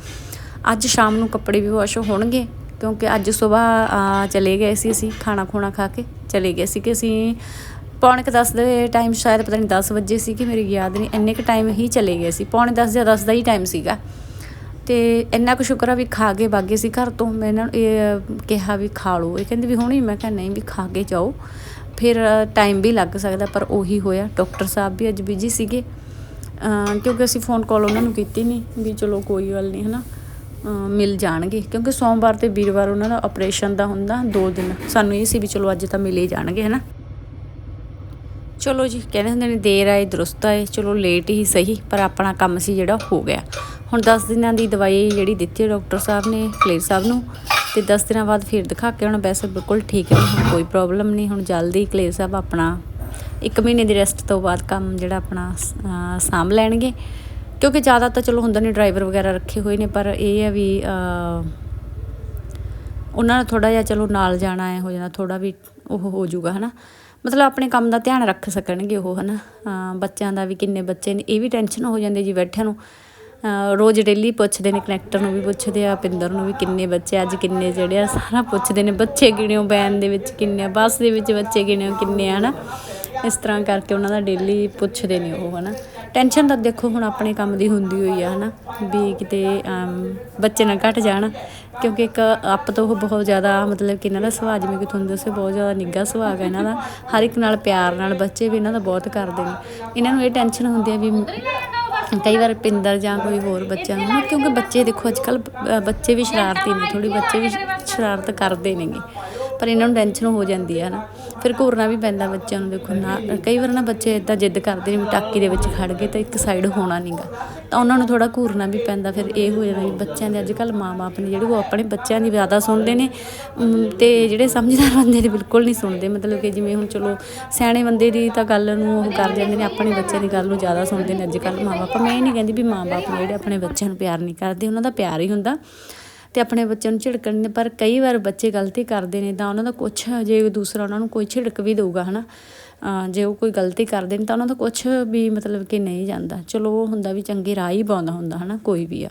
ਅੱਜ ਸ਼ਾਮ ਨੂੰ ਕੱਪੜੇ ਵੀ ਵਾਸ਼ ਹੋਣਗੇ, ਕਿਉਂਕਿ ਅੱਜ ਸਵੇਰ ਚਲੇ ਗਏ ਸੀ ਅਸੀਂ, ਖਾਣਾ ਖੂਣਾ ਖਾ ਕੇ ਚਲੇ ਗਏ ਸੀ ਕਿ ਅਸੀਂ ਪੌਣੇ ਕੁ ਦਸ ਦੇ ਟਾਈਮ ਸ਼ਾਇਦ ਪਤਾ ਨਹੀਂ 10 ਵਜੇ ਸੀ ਕਿ ਮੇਰੀ ਯਾਦ ਨਹੀਂ ਇੰਨੇ ਕੁ ਟਾਈਮ ਹੀ ਚਲੇ ਗਏ ਸੀ। ਪੌਣੇ 10 ਜਾਂ 10 ਦਾ ਹੀ ਟਾਈਮ ਸੀਗਾ। ਤੇ ਇੰਨਾ ਕੁ ਸ਼ੁਕਰ ਆ ਵੀ ਖਾ ਕੇ ਬਾਗੇ ਸੀ ਘਰ ਤੋਂ। ਮੈਂ ਇਹਨਾਂ ਨੂੰ ਇਹ ਕਿਹਾ ਵੀ ਖਾ ਲਓ। ਇਹ ਕਹਿੰਦੇ ਵੀ ਹੁਣੇ? ਮੈਂ ਕਿਹਾ ਨਹੀਂ ਵੀ ਖਾ ਕੇ ਜਾਓ। ਫਿਰ ਟਾਈਮ ਵੀ ਲੱਗ ਸਕਦਾ, ਪਰ ਉਹੀ ਹੋਇਆ। ਡਾਕਟਰ ਸਾਹਿਬ ਵੀ ਅੱਜ ਬਿਜ਼ੀ ਸੀਗੇ। ਕਿਉਂਕਿ ਅਸੀਂ ਫੋਨ ਕਾਲ ਉਹਨਾਂ ਨੂੰ ਕੀਤੀ ਨਹੀਂ ਵੀ ਚਲੋ ਕੋਈ ਗੱਲ ਨਹੀਂ ਹਨਾ? ਅਹ, ਮਿਲ ਜਾਣਗੇ। ਕਿਉਂਕਿ ਸੋਮਵਾਰ ਤੇ ਵੀਰਵਾਰ ਉਹਨਾਂ ਦਾ ਆਪਰੇਸ਼ਨ ਦਾ ਹੁੰਦਾ, ਦੋ ਦਿਨ। ਸਾਨੂੰ ਇਹ ਸੀ ਵੀ ਚਲੋ ਅੱਜ ਤਾਂ ਮਿਲੇ ਹੀ ਜਾਣਗੇ, ਹਨਾ? ਚਲੋ ਜੀ ਕਹਿੰਦੇ ਹੁੰਦੇ ਨੇ ਦੇਰ ਆਏ ਦਰੁਸਤ ਆਏ ਚਲੋ ਲੇਟ ਹੀ ਸਹੀ ਪਰ ਆਪਣਾ ਕੰਮ ਸੀ ਜਿਹੜਾ ਹੋ ਗਿਆ। ਹੁਣ 10 ਦਿਨਾਂ ਦੀ ਦਵਾਈ ਜਿਹੜੀ ਦਿੱਤੀ ਹੈ ਡਾਕਟਰ ਸਾਹਿਬ ਨੇ ਕਲੇਰ ਸਾਹਿਬ ਨੂੰ ਤੇ 10 ਦਿਨਾਂ ਬਾਅਦ ਫਿਰ ਦਿਖਾ ਕੇ ਹੁਣ ਵੈਸੇ ਬਿਲਕੁਲ ਠੀਕ ਹੈ ਹੁਣ ਕੋਈ ਪ੍ਰੋਬਲਮ ਨਹੀਂ ਹੁਣ ਜਲਦੀ ਕਲੇਰ ਸਾਹਿਬ ਆਪਣਾ ਇੱਕ ਮਹੀਨੇ ਦੀ ਰੈਸਟ ਤੋਂ ਬਾਅਦ ਕੰਮ ਜਿਹੜਾ ਆਪਣਾ ਅਹ, ਸਾਂਭ ਲੈਣਗੇ। ਕਿਉਂਕਿ ਜ਼ਿਆਦਾ ਤਾਂ ਚਲੋ ਹੁੰਦਾ ਨਹੀਂ ਡਰਾਈਵਰ ਵਗੈਰਾ ਰੱਖੇ ਹੋਏ ਨੇ ਪਰ ਇਹ ਹੈ ਵੀ ਉਹਨਾਂ ਨੂੰ ਥੋੜਾ ਜਿਹਾ ਚਲੋ ਨਾਲ ਜਾਣਾ ਹੈ ਹੋ ਜਾਂਦਾ ਥੋੜਾ ਵੀ ਉਹ ਹੋ ਜਾਊਗਾ ਹਨਾ? ਮਤਲਬ ਆਪਣੇ ਕੰਮ ਦਾ ਧਿਆਨ ਰੱਖ ਸਕਣਗੇ ਉਹ, ਹਨਾ? ਅਹ ਬੱਚਿਆਂ ਦਾ ਵੀ ਕਿੰਨੇ ਬੱਚੇ ਨੇ, ਇਹ ਵੀ ਟੈਨਸ਼ਨ ਹੋ ਜਾਂਦੀ ਜੀ ਬੈਠਿਆਂ ਨੂੰ। ਰੋਜ਼ ਡੇਲੀ ਪੁੱਛਦੇ ਨੇ ਕਨੈਕਟਰ ਨੂੰ ਵੀ ਪੁੱਛਦੇ ਆ, ਪਿੰਦਰ ਨੂੰ ਵੀ ਕਿੰਨੇ ਬੱਚੇ, ਅੱਜ ਕਿੰਨੇ ਜਿਹੜੇ ਆ, ਸਾਰਾ ਪੁੱਛਦੇ ਨੇ, ਬੱਚੇ ਗਿਣਿਓ ਬੈਨ ਦੇ ਵਿੱਚ ਕਿੰਨੇ ਆ ਬੱਸ ਦੇ ਵਿੱਚ ਬੱਚੇ ਗਿਣਿਓ ਕਿੰਨੇ ਆ, ਹਨਾ? ਇਸ ਤਰ੍ਹਾਂ ਕਰਕੇ ਉਹਨਾਂ ਦਾ ਡੇਲੀ ਪੁੱਛਦੇ ਨੇ ਉਹ, ਹਨਾ? ਟੈਨਸ਼ਨ ਤਾਂ ਦੇਖੋ ਹੁਣ ਆਪਣੇ ਕੰਮ ਦੀ ਹੁੰਦੀ ਹੋਈ ਆ, ਹਨਾ? ਵੀ ਕਿਤੇ ਬੱਚੇ ਨਾ ਘਟ ਜਾਣ, ਕਿਉਂਕਿ ਇੱਕ ਆਪ ਤੋਂ ਉਹ ਬਹੁਤ ਜ਼ਿਆਦਾ, ਮਤਲਬ ਕਿ ਇਹਨਾਂ ਦਾ ਸੁਭਾਅ, ਜਿਵੇਂ ਕਿ ਤੁਹਾਨੂੰ ਦੱਸੇ ਬਹੁਤ ਜ਼ਿਆਦਾ ਨਿੱਘਾ ਸੁਭਾਅ ਹੈ ਇਹਨਾਂ ਦਾ। ਹਰ ਇੱਕ ਨਾਲ ਪਿਆਰ ਨਾਲ ਬੱਚੇ ਵੀ ਇਹਨਾਂ ਦਾ ਬਹੁਤ ਕਰਦੇ ਨੇ। ਇਹਨਾਂ ਨੂੰ ਇਹ ਟੈਨਸ਼ਨ ਹੁੰਦੀ ਹੈ ਵੀ ਕਈ ਵਾਰ ਪਿੰਦਰ ਜਾਂ ਕੋਈ ਹੋਰ ਬੱਚਿਆਂ ਨੂੰ, ਕਿਉਂਕਿ ਬੱਚੇ ਦੇਖੋ ਅੱਜ ਕੱਲ ਬੱਚੇ ਵੀ ਸ਼ਰਾਰਤੀ ਨੇ ਥੋੜੀ ਬੱਚੇ ਵੀ ਸ਼ਰਾਰਤ ਕਰਦੇ ਨੇਗੇ। ਪਰ ਇਹਨਾਂ ਨੂੰ ਟੈਨਸ਼ਨ ਹੋ ਜਾਂਦੀ ਹੈ ਨਾ। ਫਿਰ ਘੂਰਨਾ ਵੀ ਪੈਂਦਾ ਬੱਚਿਆਂ ਨੂੰ ਦੇਖੋ ਨਾ ਕਈ ਵਾਰ ਨਾ ਬੱਚੇ ਇਦਾਂ ਜਿੱਦ ਕਰਦੇ ਨੇ ਵੀ ਟਾਕੀ ਦੇ ਵਿੱਚ ਖੜ ਗਏ ਤਾਂ ਇੱਕ ਸਾਈਡ ਹੋਣਾ ਨਹੀਂਗਾ ਤਾਂ ਉਹਨਾਂ ਨੂੰ ਥੋੜਾ ਘੂਰਨਾ ਵੀ ਪੈਂਦਾ ਫਿਰ ਇਹ ਹੋ ਜਾਂਦਾ ਵੀ ਬੱਚਿਆਂ ਦੇ ਅੱਜ ਕੱਲ ਮਾਪੇ ਨੇ ਜਿਹੜੇ ਉਹ ਆਪਣੇ ਬੱਚਿਆਂ ਦੀ ਜ਼ਿਆਦਾ ਸੁਣਦੇ ਨੇ ਅਮ, ਤੇ ਜਿਹੜੇ ਸਮਝਦਾਰ ਬੰਦੇ ਦੀ ਬਿਲਕੁਲ ਨਹੀਂ ਸੁਣਦੇ। ਮਤਲਬ ਕਿ ਜਿਵੇਂ ਹੁਣ ਚਲੋ ਸਿਆਣੇ ਬੰਦੇ ਦੀ ਤਾਂ ਗੱਲ ਨੂੰ ਉਹ ਕਰ ਜਾਂਦੇ ਨੇ ਆਪਣੇ ਬੱਚਿਆਂ ਦੀ ਗੱਲ ਨੂੰ ਜ਼ਿਆਦਾ ਸੁਣਦੇ ਨੇ ਅੱਜ ਕੱਲ ਮਾਪੇ ਮੈਂ ਇਹ ਨਹੀਂ ਕਹਿੰਦੀ ਵੀ ਮਾਪੇ ਨੇ ਜਿਹੜੇ ਆਪਣੇ ਬੱਚਿਆਂ ਨੂੰ ਪਿਆਰ ਨਹੀਂ ਕਰਦੇ ਉਹਨਾਂ ਦਾ ਪਿਆਰ ਹੀ ਹੁੰਦਾ। ਤੇ ਆਪਣੇ ਬੱਚਿਆਂ ਨੂੰ ਝਿੜਕਣ ਨੇ ਪਰ ਕਈ ਵਾਰ ਬੱਚੇ ਗਲਤੀ ਕਰਦੇ ਨੇ ਤਾਂ ਉਹਨਾਂ ਦਾ ਕੁਛ ਜੇ ਦੂਸਰਾ ਉਹਨਾਂ ਨੂੰ ਕੋਈ ਝਿੜਕ ਵੀ ਦੇਊਗਾ, ਹਨਾ? ਅਹ ਜੇ ਉਹ ਕੋਈ ਗਲਤੀ ਕਰਦੇ ਨੇ ਤਾਂ ਉਹਨਾਂ ਦਾ ਕੁਛ ਵੀ ਮਤਲਬ ਕਿ ਨਹੀਂ ਜਾਂਦਾ। ਚਲੋ, ਉਹ ਹੁੰਦਾ ਵੀ ਚੰਗੇ ਰਾਹ ਹੀ ਪਾਉਂਦਾ ਹੁੰਦਾ, ਹਨਾ? ਕੋਈ ਵੀ ਆ।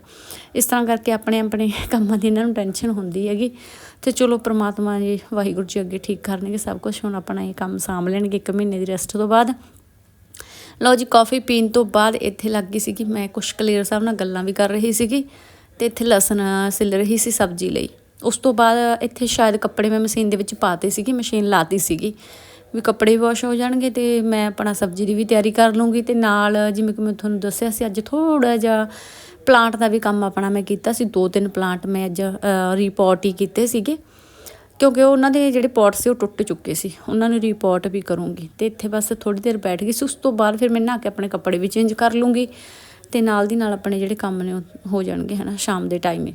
ਇਸ ਤਰ੍ਹਾਂ ਕਰਕੇ ਆਪਣੇ ਆਪਣੇ ਕੰਮਾਂ ਦੀ ਇਹਨਾਂ ਨੂੰ ਟੈਨਸ਼ਨ ਹੁੰਦੀ ਹੈਗੀ। ਤੇ ਚਲੋ, ਪ੍ਰਮਾਤਮਾ ਜੀ, ਵਾਹਿਗੁਰੂ ਜੀ ਅੱਗੇ ਠੀਕ ਕਰਨਗੇ ਸਭ ਕੁਝ ਹੁਣ ਆਪਣਾ ਇਹ ਕੰਮ ਸਾਂਭ ਲੈਣਗੇ ਇੱਕ ਮਹੀਨੇ ਦੀ ਰੈਸਟ ਤੋਂ ਬਾਅਦ। ਲਓ ਜੀ, ਕਾਫੀ ਪੀਣ ਤੋਂ ਬਾਅਦ ਇੱਥੇ ਲੱਗ ਗਈ ਸੀ ਕਿ ਮੈਂ ਕੁਛ ਕਲੀਅਰ ਸਾਹਿਬ ਨਾਲ ਗੱਲਾਂ ਵੀ ਕਰ ਰਹੀ ਸੀਗੀ। ਤੇ ਇੱਥੇ ਲਸਣ ਸਿਲ ਰਹੀ ਸੀ ਸਬਜ਼ੀ ਲਈ। ਉਸ ਤੋਂ ਬਾਅਦ ਇੱਥੇ ਸ਼ਾਇਦ ਕੱਪੜੇ ਮੈਂ ਮਸ਼ੀਨ ਦੇ ਵਿੱਚ ਪਾਤੇ ਸੀਗੀ, ਮਸ਼ੀਨ ਲਾਤੀ ਸੀਗੀ। ਵੀ ਕੱਪੜੇ ਵਾਸ਼ ਹੋ ਜਾਣਗੇ ਤੇ ਮੈਂ ਆਪਣਾ ਸਬਜ਼ੀ ਦੀ ਵੀ ਤਿਆਰੀ ਕਰ ਲੂੰਗੀ ਤੇ ਨਾਲ ਜਿਵੇਂ ਕਿ ਮੈਂ ਤੁਹਾਨੂੰ ਦੱਸਿਆ ਸੀ, ਅੱਜ ਥੋੜਾ ਜਿਹਾ ਪਲਾਂਟ ਦਾ ਵੀ ਕੰਮ ਆਪਣਾ ਮੈਂ ਕੀਤਾ ਸੀ। ਦੋ ਤਿੰਨ ਪਲਾਂਟ ਮੈਂ ਅੱਜ ਰਿਪੋਰਟ ਹੀ ਕੀਤੇ ਸੀਗੇ। ਕਿਉਂਕਿ ਉਹਨਾਂ ਦੇ ਜਿਹੜੇ ਪੌਟ ਸੀ ਉਹ ਟੁੱਟ ਚੁੱਕੇ ਸੀ। ਉਹਨਾਂ ਨੂੰ ਰਿਪੋਰਟ ਵੀ ਕਰੂੰਗੀ। ਤੇ ਇੱਥੇ ਬਸ ਥੋੜੀ ਦੇਰ ਬੈਠ ਗਈ ਸੀ। ਉਸ ਤੋਂ ਬਾਅਦ ਫਿਰ ਮੈਂ ਨਹਾ ਕੇ ਆਪਣੇ ਕੱਪੜੇ ਵੀ ਚੇਂਜ ਕਰ ਲੂੰਗੀ। ਤੇ ਨਾਲ ਦੀ ਨਾਲ ਆਪਣੇ ਜਿਹੜੇ ਕੰਮ ਨੇ ਉਹ ਹੋ ਜਾਣਗੇ, ਹਨਾ, ਸ਼ਾਮ ਦੇ ਟਾਈਮ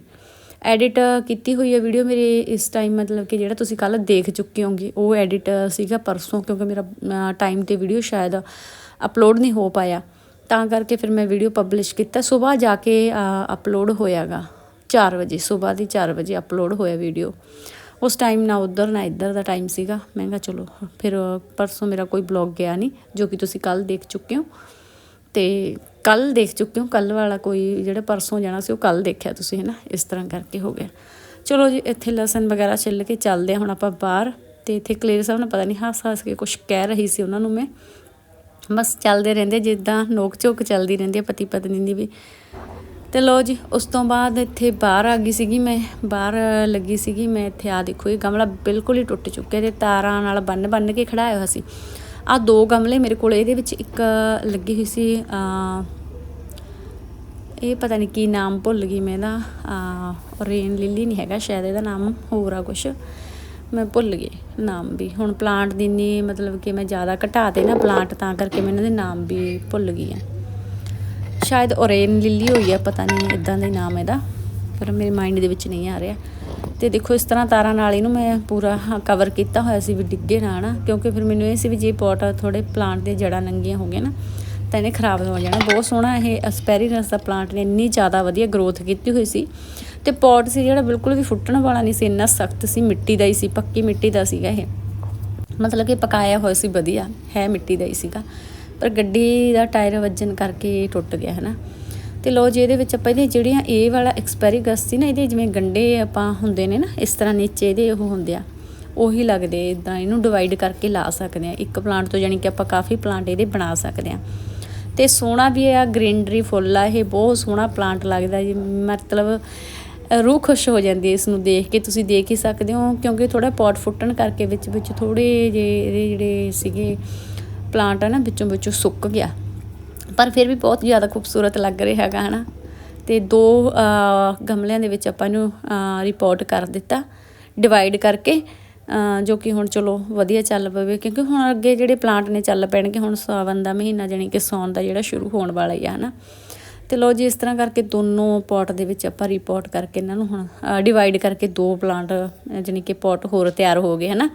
ਐਡਿਟ ਕੀਤੀ ਹੋਈ ਹੈ ਵੀਡੀਓ ਮੇਰੇ ਇਸ ਟਾਈਮ ਮਤਲਬ ਕਿ ਜਿਹੜਾ ਤੁਸੀਂ ਕੱਲ ਦੇਖ ਚੁੱਕੇ ਹੋਗੇ ਉਹ ਐਡਿਟ ਸੀਗਾ ਪਰਸੋਂ, ਕਿਉਂਕਿ ਮੇਰਾ ਟਾਈਮ ਤੇ ਵੀਡੀਓ ਸ਼ਾਇਦ ਅਪਲੋਡ ਨਹੀਂ ਹੋ ਪਾਇਆ। ਤਾਂ ਕਰਕੇ ਫਿਰ ਮੈਂ ਵੀਡੀਓ ਪਬਲਿਸ਼ ਕੀਤਾ। ਸਵੇਰ ਜਾ ਕੇ ਅਪਲੋਡ ਹੋਇਆਗਾ। 4 ਵਜੇ ਸਵੇਰ ਦੀ 4 ਵਜੇ ਅਪਲੋਡ ਹੋਇਆ ਵੀਡੀਓ ਉਸ ਟਾਈਮ ਨਾ ਉਧਰ, ਨਾ ਇੱਧਰ ਦਾ ਟਾਈਮ ਸੀਗਾ। ਮੈਂ ਕਿਹਾ ਚਲੋ, ਫਿਰ ਪਰਸੋਂ ਮੇਰਾ ਕੋਈ ਬਲੌਗ ਗਿਆ ਨਹੀਂ, ਜੋ ਕਿ ਤੁਸੀਂ ਕੱਲ ਦੇਖ ਚੁੱਕੇ ਹੋ। ਤੇ ਕੱਲ ਦੇਖ ਚੁੱਕੇ ਹੋ ਕੱਲ ਵਾਲਾ ਕੋਈ ਜਿਹੜਾ ਪਰਸੋਂ ਜਾਣਾ ਸੀ ਉਹ ਕੱਲ ਦੇਖਿਆ ਤੁਸੀਂ, ਹੈਨਾ? ਇਸ ਤਰ੍ਹਾਂ ਕਰਕੇ ਹੋ ਗਿਆ। ਚਲੋ ਜੀ, ਇੱਥੇ ਲਸਣ ਵਗੈਰਾ ਛਿੱਲ ਕੇ ਚੱਲਦੇ ਹਾਂ ਹੁਣ ਆਪਾਂ ਬਾਹਰ ਤੇ ਇੱਥੇ ਕਲੇਰ ਸਾਹਿਬ ਨੂੰ ਪਤਾ ਨਹੀਂ ਹੱਸ ਹੱਸ ਕੇ ਕੁਝ ਕਹਿ ਰਹੀ ਸੀ ਉਹਨਾਂ ਨੂੰ ਮੈਂ। ਬਸ ਚੱਲਦੇ ਰਹਿੰਦੇ, ਜਿੱਦਾਂ ਨੋਕ ਝੋਕ ਚੱਲਦੀ ਰਹਿੰਦੀ ਹੈ ਪਤੀ ਪਤਨੀ ਦੀ ਵੀ। ਤੇ ਲੋ ਜੀ, ਉਸ ਤੋਂ ਬਾਅਦ ਇੱਥੇ ਬਾਹਰ ਆ ਗਈ ਸੀਗੀ ਮੈਂ, ਬਾਹਰ ਲੱਗੀ ਸੀਗੀ ਮੈਂ ਇੱਥੇ ਆ ਦੇਖੋ ਇਹ ਗਮਲਾ ਬਿਲਕੁਲ ਹੀ ਟੁੱਟ ਚੁੱਕਿਆ ਤੇ ਤਾਰਾਂ ਨਾਲ ਬੰਨ ਬੰਨ ਕੇ ਖੜਾਇਆ ਹੋਇਆ ਸੀ। ਆ ਦੋ ਗਮਲੇ ਮੇਰੇ ਕੋਲ, ਇਹਦੇ ਵਿੱਚ ਇੱਕ ਲੱਗੀ ਹੋਈ ਸੀ ਇਹ ਪਤਾ ਨਹੀਂ ਕੀ ਨਾਮ ਭੁੱਲ ਗਈ ਮੈਂ ਇਹਦਾ। ਰੇਨ ਲਿਲੀ ਨਹੀਂ ਹੈਗਾ, ਸ਼ਾਇਦ ਇਹਦਾ ਨਾਮ ਹੋਰ ਆ ਕੁਛ। ਮੈਂ ਭੁੱਲ ਗਈ ਨਾਮ ਵੀ। ਹੁਣ ਪਲਾਂਟ ਦੀ ਨੀ ਮਤਲਬ ਕਿ ਮੈਂ ਜ਼ਿਆਦਾ ਘਟਾ ਤੇ ਨਾ ਪਲਾਂਟ ਤਾਂ ਕਰਕੇ ਮੈਂ ਇਹਨਾਂ ਦੇ ਨਾਮ ਵੀ ਭੁੱਲ ਗਈ ਆ। ਸ਼ਾਇਦ ਔਰੇਨ ਲਿਲੀ ਹੋਈ ਆ, ਪਤਾ ਨਹੀਂ ਇਦਾਂ ਦਾ ਹੀ ਨਾਮ ਇਹਦਾ, ਪਰ ਮੇਰੇ ਮਾਈਂਡ ਦੇ ਵਿੱਚ ਨਹੀਂ ਆ ਰਿਹਾ। ਤੇ ਦੇਖੋ, ਇਸ ਤਰ੍ਹਾਂ ਤਾਰਾਂ ਨਾਲ ਇਹਨੂੰ ਮੈਂ ਪੂਰਾ ਕਵਰ ਕੀਤਾ ਹੋਇਆ ਸੀ ਵੀ ਡਿੱਗੇ ਨਾ ਨਾ ਕਿਉਂਕਿ ਫਿਰ ਮੈਨੂੰ ਇਹ ਸੀ ਵੀ ਜੇ ਪੋਟ ਥੋੜੇ ਪਲਾਂਟ ਦੇ ਜੜਾਂ ਨੰਗੀਆਂ ਹੋ ਗਈਆਂ ਨਾ ਤਾਂ ਇਹਨੇ ਖਰਾਬ ਹੋ ਜਾਣਾ। ਬਹੁਤ ਸੋਹਣਾ ਇਹ ਅਸਪੈਰੀਨਸ ਦਾ ਪਲਾਂਟ ਨੇ, ਇੰਨੀ ਜ਼ਿਆਦਾ ਵਧੀਆ ਗਰੋਥ ਕੀਤੀ ਹੋਈ ਸੀ। ਤੇ ਪੋਟ ਸੀ ਜਿਹੜਾ ਬਿਲਕੁਲ ਵੀ ਫੁੱਟਣ ਵਾਲਾ ਨਹੀਂ ਸੀ, ਇੰਨਾ ਸਖਤ ਸੀ, ਮਿੱਟੀ ਦਾ ਹੀ ਸੀ, ਪੱਕੀ ਮਿੱਟੀ ਦਾ ਸੀਗਾ ਇਹ। ਮਤਲਬ ਕਿ ਪਕਾਇਆ ਹੋਇਆ ਸੀ ਵਧੀਆ, ਹੈ ਮਿੱਟੀ ਦਾ ਹੀ ਸੀਗਾ। ਪਰ ਗੱਡੀ ਦਾ ਟਾਇਰ ਵੱਜਣ ਕਰਕੇ ਟੁੱਟ ਗਿਆ ਹੈ ਨਾ ਤੇ ਲੋ ਜੀ, ਇਹਦੇ ਵਿੱਚ ਆਪਾਂ ਇਹਦੇ ਜਿਹੜੀਆਂ ਇਹ ਵਾਲਾ ਐਕਸਪੈਰੀਗਸ ਸੀ ਨਾ, ਇਹਦੇ ਜਿਵੇਂ ਗੰਡੇ ਆਪਾਂ ਹੁੰਦੇ ਨੇ ਨਾ, ਇਸ ਤਰ੍ਹਾਂ ਨੀਚੇ ਇਹਦੇ ਉਹ ਹੁੰਦੇ ਆ, ਉਹੀ ਲੱਗਦੇ ਇਦਾਂ ਇਹਨੂੰ ਡਿਵਾਈਡ ਕਰਕੇ ਲਾ ਸਕਦੇ ਆ। ਇੱਕ ਪਲਾਂਟ ਤੋਂ ਜਾਨੀ ਕਿ ਆਪਾਂ ਕਾਫੀ ਪਲਾਂਟ ਇਹਦੇ ਬਣਾ ਸਕਦੇ ਆ। ਤੇ ਸੋਹਣਾ ਵੀ ਆ, ਗ੍ਰੀਨਰੀ ਫੁੱਲ ਆ, ਇਹ ਬਹੁਤ ਸੋਹਣਾ ਪਲਾਂਟ ਲੱਗਦਾ ਜੀ। ਮਤਲਬ ਰੂਹ ਖੁਸ਼ ਹੋ ਜਾਂਦੀ ਹੈ ਇਸ ਨੂੰ ਦੇਖ ਕੇ, ਤੁਸੀਂ ਦੇਖ ਹੀ ਸਕਦੇ ਹੋ, ਕਿਉਂਕਿ ਥੋੜਾ ਪੌਟ ਫੁੱਟਣ ਕਰਕੇ ਵਿੱਚ ਵਿੱਚ ਥੋੜੇ ਜੇ ਇਹਦੇ ਜਿਹੜੇ ਸੀਗੇ ਪਲਾਂਟ ਆ ਨਾ, ਵਿੱਚੋਂ ਵਿੱਚੋਂ ਸੁੱਕ ਗਿਆ। ਪਰ ਫਿਰ ਵੀ ਬਹੁਤ ਜ਼ਿਆਦਾ ਖੂਬਸੂਰਤ ਲੱਗ ਰਿਹਾ ਹੈਗਾ, ਹਨਾ। ਤੇ ਦੋ ਗਮਲਿਆਂ ਦੇ ਵਿੱਚ ਆਪਾਂ ਇਹਨੂੰ ਰਿਪੋਰਟ ਕਰ ਦਿੱਤਾ ਡਿਵਾਈਡ ਕਰਕੇ ਜੋ ਕਿ ਹੁਣ ਚਲੋ ਵਧੀਆ ਚੱਲ ਪਵੇ, ਕਿਉਂਕਿ ਹੁਣ ਅੱਗੇ ਜਿਹੜੇ ਪਲਾਂਟ ਨੇ ਚੱਲ ਪੈਣਗੇ, ਹੁਣ ਸਾਵਨ ਦਾ ਮਹੀਨਾ ਜਾਣੀ ਕਿ ਸੌਣ ਦਾ ਜਿਹੜਾ ਸ਼ੁਰੂ ਹੋਣ ਵਾਲਾ ਹੀ ਆ, ਹਨਾ। ਤੇ ਲੋ ਜੀ, ਇਸ ਤਰ੍ਹਾਂ ਕਰਕੇ ਦੋਨੋਂ ਪੋਟ ਦੇ ਵਿੱਚ ਆਪਾਂ ਰਿਪੋਰਟ ਕਰਕੇ ਇਹਨਾਂ ਨੂੰ ਹੁਣ ਡਿਵਾਈਡ ਕਰਕੇ ਦੋ ਪਲਾਂਟ ਜਾਣੀ ਕਿ ਪੋਟ ਹੋਰ ਤਿਆਰ ਹੋ ਗਏ, ਹਨਾ।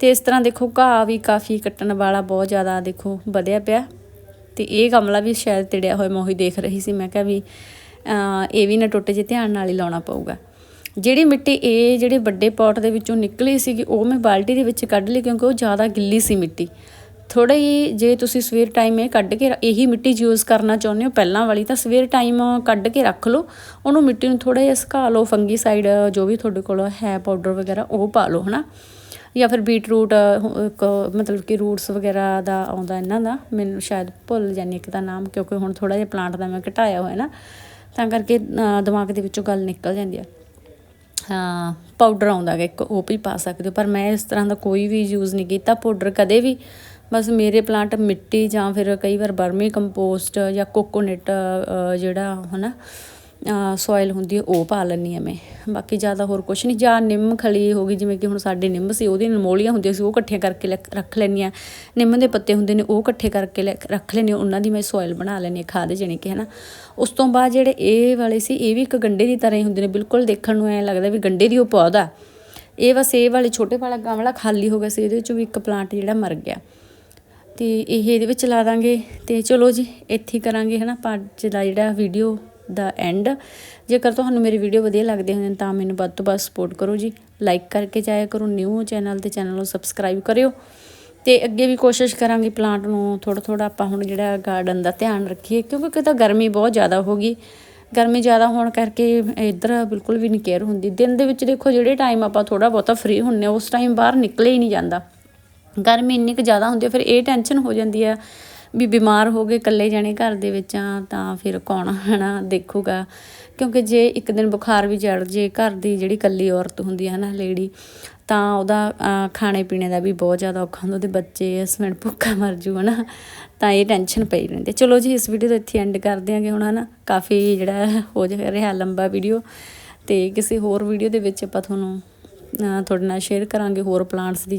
ਤੇ ਇਸ ਤਰ੍ਹਾਂ ਦੇਖੋ, ਘਾਹ ਵੀ ਕਾਫੀ ਕੱਟਣ ਵਾਲਾ ਬਹੁਤ ਜ਼ਿਆਦਾ ਦੇਖੋ, ਵਧਿਆ ਪਿਆ। ਤੇ ਇਹ ਗਮਲਾ ਵੀ ਸ਼ਾਇਦ ਤਿੜਿਆ ਹੋਇਆ, ਮੈਂ ਉਹੀ ਦੇਖ ਰਹੀ ਸੀ, ਮੈਂ ਕਿਹਾ ਵੀ ਇਹ ਵੀ ਨਾ ਟੁੱਟ ਜੇ, ਧਿਆਨ ਨਾਲ ਹੀ ਲਾਉਣਾ ਪਊਗਾ। ਜਿਹੜੀ ਮਿੱਟੀ ਇਹ ਜਿਹੜੇ ਵੱਡੇ ਪੋਟ ਦੇ ਵਿੱਚੋਂ ਨਿਕਲੀ ਸੀਗੀ ਉਹ ਮੈਂ ਬਾਲਟੀ ਦੇ ਵਿੱਚ ਕੱਢ ਲਈ ਕਿਉਂਕਿ ਉਹ ਜ਼ਿਆਦਾ ਗਿੱਲੀ ਸੀ ਮਿੱਟੀ। ਥੋੜਾ ਹੀ ਜੇ ਤੁਸੀਂ ਸਵੇਰ ਟਾਈਮ ਇਹ ਕੱਢ ਕੇ ਇਹੀ ਮਿੱਟੀ ਯੂਜ਼ ਕਰਨਾ ਚਾਹੁੰਦੇ ਹੋ ਪਹਿਲਾਂ ਵਾਲੀ ਤਾਂ ਸਵੇਰ ਟਾਈਮ ਕੱਢ ਕੇ ਰੱਖ ਲਓ। ਉਹਨੂੰ ਮਿੱਟੀ ਨੂੰ ਥੋੜਾ ਜਿਹਾ ਸੁਕਾ ਲਓ ਫੰਗੀਸਾਈਡ ਜੋ ਵੀ ਤੁਹਾਡੇ ਕੋਲ ਹੈ ਪਾਊਡਰ ਵਗੈਰਾ ਉਹ ਪਾ ਲਓ ਹਨਾ। ਜਾਂ ਫਿਰ ਬੀਟਰੂਟ ਅਹ, ਇੱਕ ਮਤਲਬ ਕਿ ਰੂਟਸ ਵਗੈਰਾ ਦਾ ਆਉਂਦਾ ਇਹਨਾਂ ਦਾ ਮੈਨੂੰ ਸ਼ਾਇਦ ਭੁੱਲ ਜਾਂਦੀ ਇੱਕ ਦਾ ਨਾਮ ਕਿਉਂਕਿ ਹੁਣ ਥੋੜਾ ਜਿਹਾ ਪਲਾਂਟ ਦਾ ਮੈਂ ਘਟਾਇਆ ਹੋਇਆ ਨਾ। ਤਾਂ ਕਰਕੇ ਦਿਮਾਗ ਦੇ ਵਿੱਚੋਂ ਗੱਲ ਨਿਕਲ ਜਾਂਦੀ ਆ। ਪਾਊਡਰ ਆਉਂਦਾ ਗਾ ਇੱਕ ਉਹ ਵੀ ਪਾ ਸਕਦੇ ਹੋ। ਪਰ ਮੈਂ ਇਸ ਤਰ੍ਹਾਂ ਦਾ ਕੋਈ ਵੀ ਯੂਜ਼ ਨਹੀਂ ਕੀਤਾ ਪਾਊਡਰ ਕਦੇ ਵੀ। ਬਸ ਮੇਰੇ ਪਲਾਂਟ ਮਿੱਟੀ ਜਾਂ ਫਿਰ ਕਈ ਵਾਰ ਬਰਮੀ ਕੰਪੋਸਟ ਜਾਂ ਕੋਕੋਨਟ ਜਿਹੜਾ, ਹਨਾ ਸੋਇਲ ਹੁੰਦੀ ਹੈ, ਉਹ ਪਾ ਲੈਂਦੀ ਹਾਂ ਮੈਂ। ਬਾਕੀ ਜ਼ਿਆਦਾ ਹੋਰ ਕੁਛ ਨਹੀਂ। ਜਾਂ ਨਿੰਮ ਖਲੀ ਹੋ ਗਈ, ਜਿਵੇਂ ਕਿ ਹੁਣ ਸਾਡੇ ਨਿੰਮ ਸੀ, ਉਹਦੀ ਨਮੋਲੀਆਂ ਹੁੰਦੀਆਂ ਸੀ, ਉਹ ਇਕੱਠੀਆਂ ਕਰਕੇ ਲੈ- ਰੱਖ ਲੈਂਦੀ ਹਾਂ। ਨਿੰਮ ਦੇ ਪੱਤੇ ਹੁੰਦੇ ਨੇ, ਉਹ ਇਕੱਠੇ ਕਰਕੇ ਲੈ- ਰੱਖ ਲੈਂਦੇ ਹਾਂ, ਉਹਨਾਂ ਦੀ ਮੈਂ ਸੋਇਲ ਬਣਾ ਲੈਂਦੀ ਹਾਂ ਖਾਦ ਜਾਣੀ ਕਿ, ਹਨਾ। ਉਸ ਤੋਂ ਬਾਅਦ ਜਿਹੜੇ ਇਹ ਵਾਲੇ ਸੀ, ਇਹ ਵੀ ਇੱਕ ਗੰਡੇ ਦੀ ਤਰ੍ਹਾਂ ਹੀ ਹੁੰਦੇ ਨੇ, ਬਿਲਕੁਲ ਦੇਖਣ ਨੂੰ ਐਂ ਲੱਗਦਾ ਵੀ ਗੰਡੇ ਦੀ ਉਹ ਪੌਦਾ। ਇਹ ਬਸ ਇਹ ਵਾਲੇ ਛੋਟੇ ਵਾਲਾ ਗਮਲਾ ਖਾਲੀ ਹੋ ਗਿਆ ਸੀ, ਇਹਦੇ ਵਿੱਚੋਂ ਵੀ ਇੱਕ ਪਲਾਂਟ ਜਿਹੜਾ ਮਰ ਗਿਆ। ਤੇ ਇਹ ਇਹਦੇ ਵਿੱਚ ਲਾ ਦਾਂਗੇ। ਤੇ ਚਲੋ ਜੀ, ਇੱਥੇ ਕਰਾਂਗੇ, ਹਨਾ, ਆਪਾਂ ਅੱਜ ਦਾ ਜਿਹੜਾ ਵੀਡੀਓ ਦਾ ਐਂਡ ਜੇਕਰ ਤੁਹਾਨੂੰ ਮੇਰੀ ਵੀਡੀਓ ਵਧੀਆ ਲੱਗਦੀ ਹੋਣ, ਤਾਂ ਮੈਨੂੰ ਵੱਧ ਤੋਂ ਵੱਧ ਸਪੋਰਟ ਕਰੋ ਜੀ। ਲਾਈਕ ਕਰਕੇ ਜਾਇਆ ਕਰੋ ਨਿਊ ਚੈਨਲ ਤੇ ਚੈਨਲ ਨੂੰ ਸਬਸਕ੍ਰਾਈਬ ਕਰਿਓ। ਤੇ ਅੱਗੇ ਵੀ ਕੋਸ਼ਿਸ਼ ਕਰਾਂਗੇ ਪਲਾਂਟ ਨੂੰ ਥੋੜਾ ਥੋੜਾ ਆਪਾਂ ਹੁਣ ਜਿਹੜਾ ਗਾਰਡਨ ਦਾ ਧਿਆਨ ਰੱਖੀਏ, ਕਿਉਂਕਿ ਕਿਤਾ ਗਰਮੀ ਬਹੁਤ ਜ਼ਿਆਦਾ ਹੋ ਗਈ। ਗਰਮੀ ਜ਼ਿਆਦਾ ਹੋਣ ਕਰਕੇ ਇੱਧਰ ਬਿਲਕੁਲ ਵੀ ਨਹੀਂ ਕੇਅਰ ਹੁੰਦੀ। ਦਿਨ ਦੇ ਵਿੱਚ ਦੇਖੋ, ਜਿਹੜੇ ਟਾਈਮ ਆਪਾਂ ਥੋੜਾ ਬਹੁਤਾ ਫ੍ਰੀ ਹੁੰਨੇ ਉਸ ਟਾਈਮ ਬਾਹਰ ਨਿਕਲੇ ਹੀ ਨਹੀਂ ਜਾਂਦਾ। ਗਰਮੀ ਇੰਨੀ ਕੁ ਜ਼ਿਆਦਾ ਹੁੰਦੀ ਹੈ ਫਿਰ ਇਹ ਟੈਨਸ਼ਨ ਹੋ ਜਾਂਦੀ ਹੈ ਵੀ ਬਿਮਾਰ ਹੋ ਗਏ ਇਕੱਲੇ ਜਾਣੇ ਘਰ ਦੇ ਵਿੱਚ ਆ ਤਾਂ ਫਿਰ ਕੌਣ ਹਨਾ ਦੇਖੂਗਾ। ਕਿਉਂਕਿ ਜੇ ਇੱਕ ਦਿਨ ਬੁਖਾਰ ਵੀ ਚੜ ਜੇ ਘਰ ਦੀ ਜਿਹੜੀ ਇਕੱਲੀ ਔਰਤ ਹੁੰਦੀ ਹੈ ਨਾ, ਲੇਡੀ, ਤਾਂ ਉਹਦਾ ਖਾਣੇ ਪੀਣੇ ਦਾ ਵੀ ਬਹੁਤ ਜ਼ਿਆਦਾ ਔਖਾ ਹੁੰਦਾ, ਉਹਦੇ ਬੱਚੇ ਹਸਬੈਂਡ ਭੁੱਖਾ ਮਰ ਜੂ, ਹਨਾ। ਤਾਂ ਇਹ ਟੈਨਸ਼ਨ ਪਈ ਰਹਿੰਦੀ ਚਲੋ ਜੀ, ਇਸ ਵੀਡੀਓ ਦਾ ਇੱਥੇ ਐਂਡ ਕਰ ਦਿਆਂਗੇ ਹੁਣ, ਹਨਾ। ਕਾਫੀ ਜਿਹੜਾ ਹੋ ਜਾ ਰਿਹਾ ਲੰਬਾ ਵੀਡੀਓ। ਤੇ ਕਿਸੇ ਹੋਰ ਵੀਡੀਓ ਦੇ ਵਿੱਚ ਆਪਾਂ ਤੁਹਾਨੂੰ ਤੁਹਾਡੇ ਨਾਲ ਸ਼ੇਅਰ ਕਰਾਂਗੇ ਹੋਰ ਪਲਾਂਟਸ ਦੀ